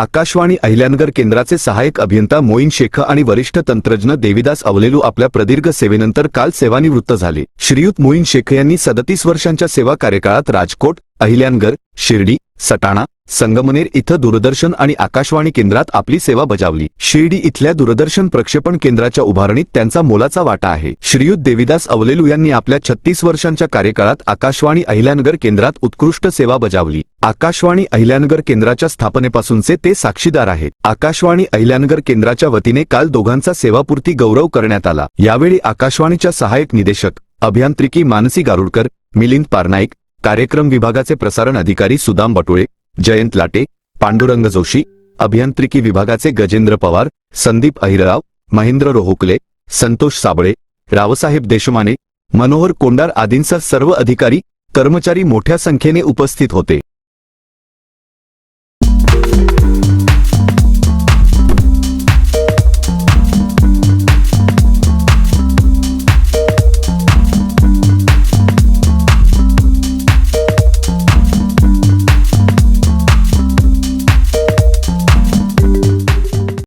आकाशवाणी अहिल्यानगर केंद्राचे सहाय्यक अभियंता मोईन शेख आणि वरिष्ठ तंत्रज्ञ देविदास अवलेलू आपल्या प्रदीर्घ सेवेनंतर काल सेवानिवृत्त झाले. श्रीयुत मोईन शेख यांनी सदतीस वर्षांच्या सेवा कार्यकाळात राजकोट अहिल्यानगर शिर्डी सटाणा संगमनेर इथं दूरदर्शन आणि आकाशवाणी केंद्रात आपली सेवा बजावली. शिर्डी इथल्या दूरदर्शन प्रक्षेपण केंद्राच्या उभारणीत त्यांचा मोलाचा वाटा आहे. श्रीयुत देविदास अवलेलू यांनी आपल्या छत्तीस वर्षांच्या कार्यकाळात आकाशवाणी अहिल्यानगर केंद्रात उत्कृष्ट सेवा बजावली. आकाशवाणी अहिल्यानगर केंद्राच्या स्थापनेपासूनचे ते साक्षीदार आहेत आकाशवाणी अहिल्यानगर केंद्राच्या वतीने काल दोघांचा सेवापूर्ती गौरव करण्यात आला. यावेळी आकाशवाणीच्या सहाय्यक निदेशक अभियांत्रिकी मानसी गारुडकर मिलिंद पारनाईक कार्यक्रम विभागाचे प्रसारण अधिकारी सुदाम बटुळे जयंत लाटे पांडुरंग जोशी अभियांत्रिकी विभागाचे गजेंद्र पवार संदीप अहिरराव महेंद्र रोहुकले संतोष साबळे रावसाहेब देशमाने मनोहर कोंडार आदींसह सर्व अधिकारी कर्मचारी मोठ्या संख्येने उपस्थित होते.